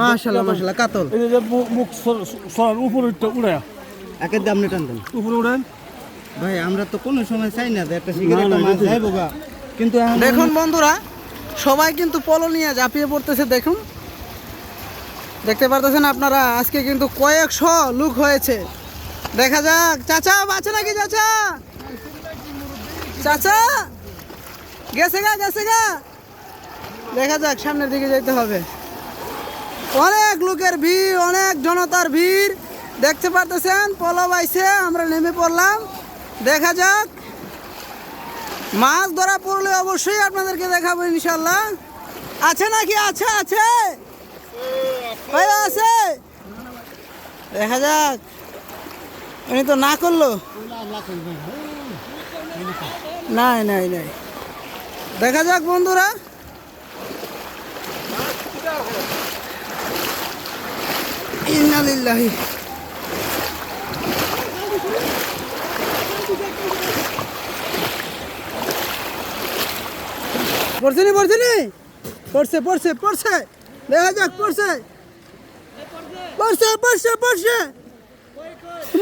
মাশাল্লাহ মাশাল্লাহ কাতল। এই যে মুখ সরান উপরে একের দাম টান দেন। উপরে উড়েন। ভাই আমরা তো কোনো সময় চাই না যে একটা শিকার একটা মাছ যাইবো গা। কিন্তু দেখুন বন্ধুরা সবাই কিন্তু পলো নিয়ে ঝাঁপিয়ে পড়তেছে দেখুন। দেখতে পারতেছেন আপনারা আজকে কিন্তু কয়েকশো লুক হয়েছে। দেখা যাক চাচা বাঁচে নাকি চাচা? চাচা? গেছে গা গেছে গা। দেখা যাক সামনের দিকে যেতে হবে। অনেক লোকের ভিড়, অনেক জনতার ভিড়। দেখতে পারতেছেন পলো বাইছে আমরা নেমে পড়লাম। দেখা যাক। মাছ ধরা পড়লে অবশ্যই আপনাদেরকে দেখাবো ইনশাল্লাহ। আছে নাকি? আছে আছে। আছে। দেখা যাক। উনি তো না করল। নাই নাই নাই। দেখা যাক, বন্ধুরা। ইন্নালিল্লাহি পড়ছে নি পড়ছে নি? পড়ছে পড়ছে পড়ছে। দেখা যাক পড়ছে। পড়ছে পড়ছে পড়ছে।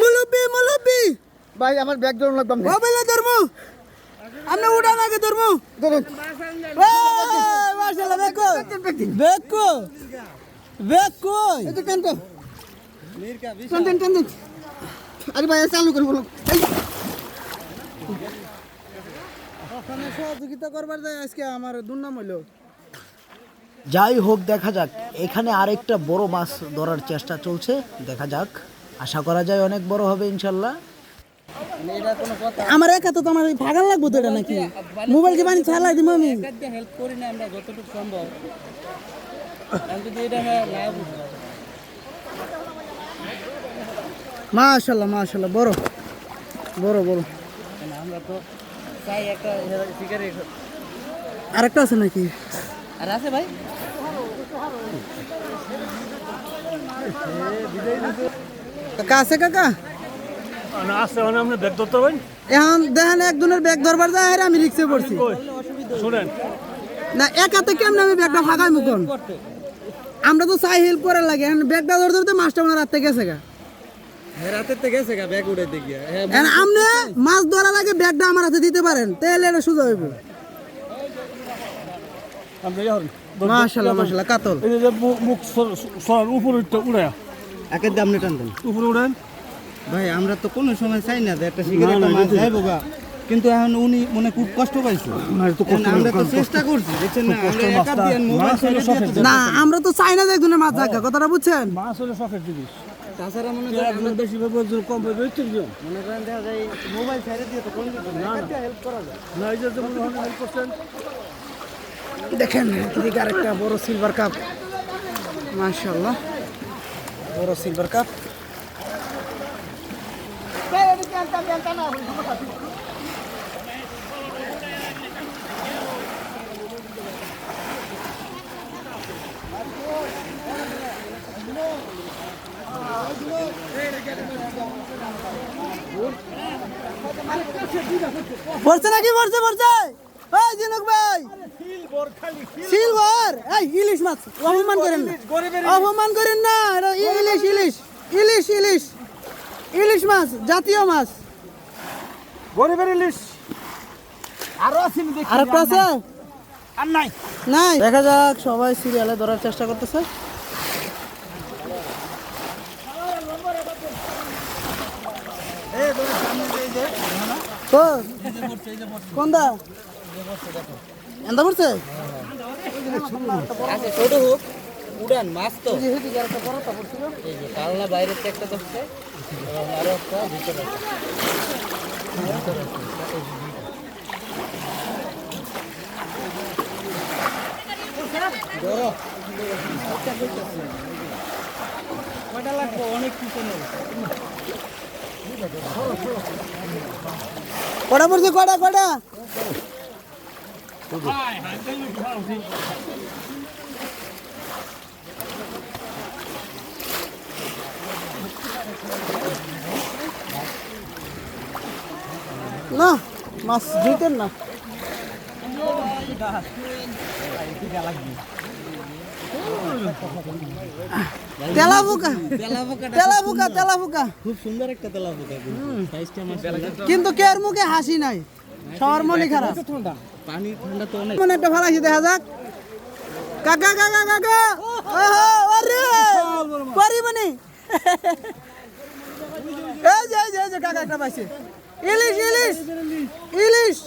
মুলব্বি মুলব্বি। ভাই আমার ব্যাগ ধরুন লাগবে মোবাইলে ধর্ম আপনি উঠান আগে ধর্ম ধরুন। মাশাআল্লাহ বেকো বেকো বেকো যে কেন টান টান। আরে ভাই চালু করে বলো। সহযোগিতা করবার যায় আজকে আমার দুর্নাম হইল। যাই হোক দেখা যাক। এখানে আরেকটা বড় মাছ ধরার চেষ্টা চলছে। দেখা যাক। আশা করা যায় অনেক বড় হবে ইনশাল্লাহ। আমার একা তো তোমার ভাগান লাগবো তো এটা নাকি? মোবাইল কি পানি ছাড়লাই দিব আমি? হেল্প করি না আমরা যতটুকু সম্ভব। যদি এটা মাশাল্লাহ মাশাল্লাহ বড়। বড় বড়। আমরা তো চাই একটা আরেকটা আছে নাকি? আর আছে ভাই। কাকা আছে কাকা? এখন দেখেন একজনের ব্যাগ ধরবার যায় আমি রিক্সে পড়ছি। শোনেন। না একাতে কেমন আমি ব্যাগটা ফাঁকাই মুখন আমরা তো চাই হেল্প করার লাগে। ব্যাগটা ধরতে ধরতে মাছটা মনে রাতে থেকে গেছে গা ব্যাগ উড়াইতে গিয়া এখন আপনি মাছ ধরার আগে ব্যাগটা আমার হাতে দিতে পারেন তাহলে এটা সোজা হইব। আপনি হন। মাশাল্লাহ মাশাল্লাহ কাতল। এই যে মুখ সর- উপরে উড়ে। একের দাম টান দেন। উপরে উড়েন। ভাই আমরা তো কোনো সময় চাই না যে একটা মাছ যাইবো গা। কিন্তু এখন উনি মনে খুব কষ্ট পাইছে। আমরা তো চেষ্টা করছি দেখছেন না? আমরা একা দিয়ে মোবাইল তো- না আমরা তো চাই না যে একজনের মাছ জাগা কথাটা বুঝছেন? মাছ হলে শখের জিনিস। তাছাড়া মনে একজন বেশি ভাবে একজন কম পাবে এই তিনজন। মনে করেন দেখা যায় মোবাইল ছেড়ে দিয়ে তো কোনো হেল্প করা যায়। না এই যে যেমন হন হেল্প করছেন। দেখেন এদিকে আরেকটা বড় সিলভার কাপ মাশাল্লাহ বড় সিলভার কাপ পড়ছে নাকি পড়ছে পড়ছে? এই জিনুক ভাই। সিলভার? এই ইলিশ মাছ অপমান করেন না। অপমান করেন না ইলিশ ইলিশ ইলিশ ইলিশ। ইলিশ মাছ জাতীয় মাছ। গরিবের ইলিশ। আরও আছে আর আছে? আর নাই। নাই। দেখা যাক সবাই সিরিয়ালে ধরার চেষ্টা করতেছে তো কোনটা? এন্দা পড়ছে? আচ্ছা ছোট হোক। উড়ান মাছ তো। এই যে কালনা বাইরের একটা ধরছে আরও একটা ভিতরে কয়টা লাগবে? অনেক পিছনে। কটা পড়ছে কটা কটা? না মাছ ধুইতেন না। তেলাপুকা তেলাপোকাটা তেলাপুকা তেলাপুকা খুব সুন্দর একটা তেলাপোকা কিন্তু। কের মুখে হাসি নাই। সবার মনে খারাপ। পানি ঠান্ডা তো অনেক। মনে একটা ফালাইছি দেখা যাক। কাকা কাকা কাকা। ওহো, আরে এই যে এই যে এই যে কাকা একটা পাইছে। ইলিশ ইলিশ। ইলিশ।